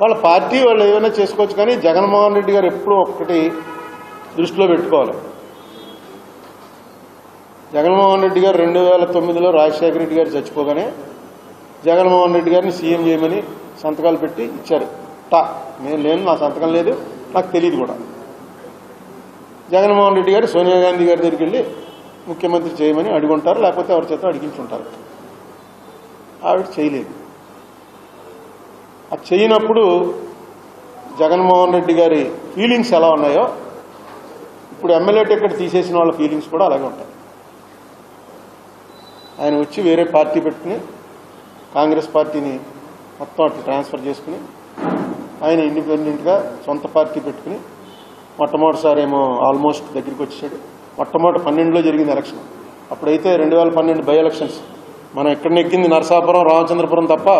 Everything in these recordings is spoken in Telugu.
వాళ్ళ. పార్టీ వాళ్ళు ఏమైనా చేసుకోవచ్చు కానీ జగన్మోహన్ రెడ్డి గారు ఎప్పుడూ ఒక్కటి దృష్టిలో పెట్టుకోవాలి. జగన్మోహన్ రెడ్డి గారు రెండు వేల తొమ్మిదిలో రాజశేఖర రెడ్డి గారు చచ్చిపోగానే జగన్మోహన్ రెడ్డి గారిని సీఎం చేయమని సంతకాలు పెట్టి ఇచ్చారు. టా. నేను లేను నా సంతకం లేదు నాకు తెలియదు కూడా. జగన్మోహన్ రెడ్డి గారు సోనియా గాంధీ గారి దగ్గరికి వెళ్ళి ముఖ్యమంత్రి చేయమని అడుగుంటారు లేకపోతే ఎవరి చేత అడిగించుంటారు. ఆవిడ చేయలేదు. అది చేయనప్పుడు జగన్మోహన్ రెడ్డి గారి ఫీలింగ్స్ ఎలా ఉన్నాయో ఇప్పుడు ఎమ్మెల్యే టికెట్ తీసేసిన వాళ్ళ ఫీలింగ్స్ కూడా అలాగే ఉంటాయి. ఆయన వచ్చి వేరే పార్టీ పెట్టుకుని కాంగ్రెస్ పార్టీని మొత్తం అటు ట్రాన్స్ఫర్ చేసుకుని ఆయన ఇండిపెండెంట్గా సొంత పార్టీ పెట్టుకుని మొట్టమొదటిసారి ఏమో ఆల్మోస్ట్ దగ్గరికి వచ్చాడు. మొట్టమొదటి పన్నెండులో జరిగింది ఎలక్షన్. అప్పుడైతే రెండు వేల పన్నెండు బై ఎలక్షన్స్. మనం ఎక్కడ నెక్కింది నరసాపురం రామచంద్రపురం తప్ప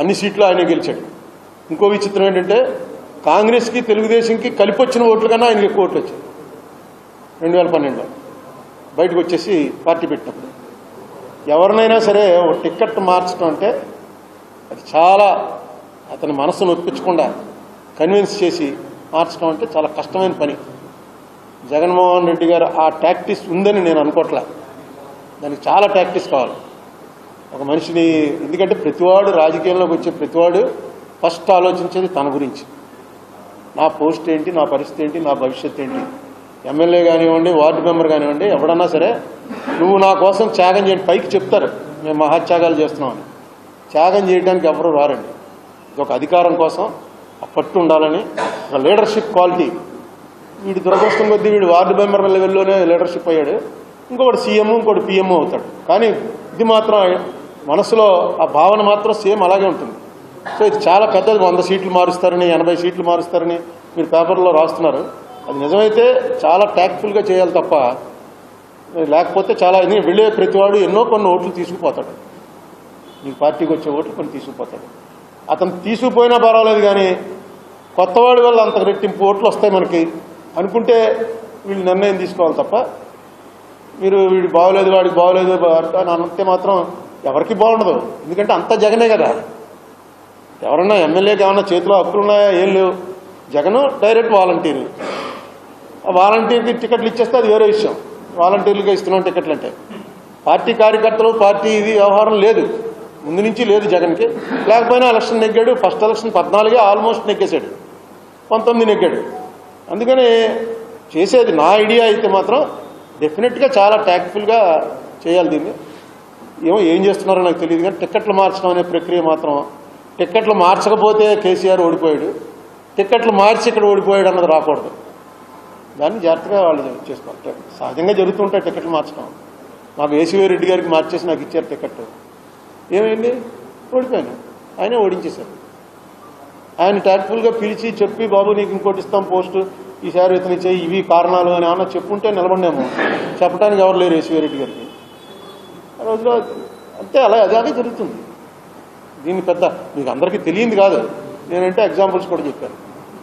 అన్ని సీట్లు ఆయన గెలిచాడు. ఇంకో విచిత్రం ఏంటంటే కాంగ్రెస్కి తెలుగుదేశంకి కలిపి వచ్చిన ఓట్ల కన్నా ఆయనకి ఎక్కువ ఓట్లు వచ్చాయి. రెండు వేల పన్నెండులో. బయటకు వచ్చేసి పార్టీ పెట్టినప్పుడు. ఎవరినైనా సరే ఒక టికెట్ మార్చడం అంటే అది చాలా అతని మనసును ఒప్పించకుండా కన్విన్స్ చేసి మార్చడం అంటే చాలా కష్టమైన పని. జగన్మోహన్ రెడ్డి గారు ఆ టాక్టిస్ ఉందని నేను అనుకోవట్లే దానికి చాలా టాక్టిస్ కావాలి. ఒక మనిషిని ఎందుకంటే ప్రతివాడు రాజకీయంలోకి వచ్చే ప్రతివాడు ఫస్ట్ ఆలోచించేది తన గురించి. నా పోస్ట్ ఏంటి నా పరిస్థితి ఏంటి నా భవిష్యత్ ఏంటి? ఎమ్మెల్యే కానివ్వండి వార్డు మెంబర్ కానివ్వండి ఎవడన్నా సరే నువ్వు నా కోసం త్యాగం చేయండి పైకి చెప్తారు. మేము మహాత్యాగాలు చేస్తున్నామని. త్యాగం చేయడానికి ఎవరు రారండి. ఇది ఒక అధికారం కోసం ఆ పట్టు ఉండాలని ఒక లీడర్షిప్ క్వాలిటీ వీడి దురదృష్టం కొద్దీ వీడు వార్డు మెంబర్ లెవెల్లోనే లీడర్షిప్ అయ్యాడు. ఇంకొకటి సీఎం ఇంకోటి పిఎం అవుతాడు. కానీ ఇది మాత్రం మనసులో ఆ భావన మాత్రం సేమ్ అలాగే ఉంటుంది. సో ఇది చాలా పెద్దది. వంద సీట్లు మారుస్తారని ఎనభై సీట్లు మారుస్తారని మీరు పేపర్లో రాస్తున్నారు. అది నిజమైతే చాలా ట్యాక్ట్ఫుల్గా చేయాలి తప్ప లేకపోతే చాలా వెళ్ళే ప్రతివాడు ఎన్నో కొన్ని ఓట్లు తీసుకుపోతాడు. మీ పార్టీకి వచ్చే ఓట్లు కొన్ని తీసుకుపోతాడు. అతను తీసుకుపోయినా పర్వాలేదు కానీ కొత్తవాడి వల్ల అంత రెట్టింపు ఓట్లు వస్తాయి మనకి. అనుకుంటే వీళ్ళు నిర్ణయం తీసుకోవాలి తప్ప మీరు వీడు బాగోలేదు వాడికి బాగోలేదు అని అంటే మాత్రం ఎవరికి బాగుండదు. ఎందుకంటే అంత జగనే కదా. ఎవరన్నా ఎమ్మెల్యేకి ఏమన్నా చేతిలో హక్కులు ఉన్నాయా? ఏం లేవు. Jagan direct volunteer. ఆ వాలంటీర్కి టికెట్లు ఇచ్చేస్తే అది వేరే విషయం. వాలంటీర్లుగా ఇస్తున్నాం టికెట్లు అంటే. పార్టీ కార్యకర్తలు పార్టీ ఇది వ్యవహారం లేదు. ముందు నుంచి లేదు జగన్కి. లేకపోయినా ఎలక్షన్ నెగ్గాడు. ఫస్ట్ ఎలక్షన్ పద్నాలుగే ఆల్మోస్ట్ నెగ్గేశాడు. పంతొమ్మిది నెగ్గాడు. అందుకని చేసేది నా ఐడియా అయితే మాత్రం డెఫినెట్గా చాలా ట్యాక్ట్ఫుల్గా చేయాలి దీన్ని. ఏమో ఏం చేస్తున్నారో నాకు తెలియదు కానీ టికెట్లు మార్చడం అనే ప్రక్రియ మాత్రం టికెట్లు మార్చకపోతే కేసీఆర్ ఓడిపోయాడు. టికెట్లు మార్చి ఇక్కడ ఓడిపోయాడు అన్నది రాకూడదు. దాన్ని జాగ్రత్తగా వాళ్ళు చేసుకోవాలి. సహజంగా జరుగుతుంటాయి టికెట్లు మార్చడం. నాకు ఏసీవీ రెడ్డి గారికి మార్చేసి నాకు ఇచ్చారు టికెట్ ఏమైంది? ఓడిపోయాను. ఆయనే ఓడించేశారు. ఆయన ట్యాక్ట్ఫుల్గా పిలిచి చెప్పి బాబు నీకు ఇంకోటి ఇస్తాం పోస్టు ఈసారి ఇతని చేయి ఇవి కారణాలు అని ఏమన్నా చెప్పుంటే నిలబడినాము. చెప్పడానికి ఎవరు లేరు ఏసీవీ రెడ్డి గారికి. ఆ రోజులో అంతే అలా అదే జరుగుతుంది. దీన్ని పెద్ద మీకు అందరికీ తెలియంది కాదు. నేనంటే ఎగ్జాంపుల్స్ కూడా చెప్పాను.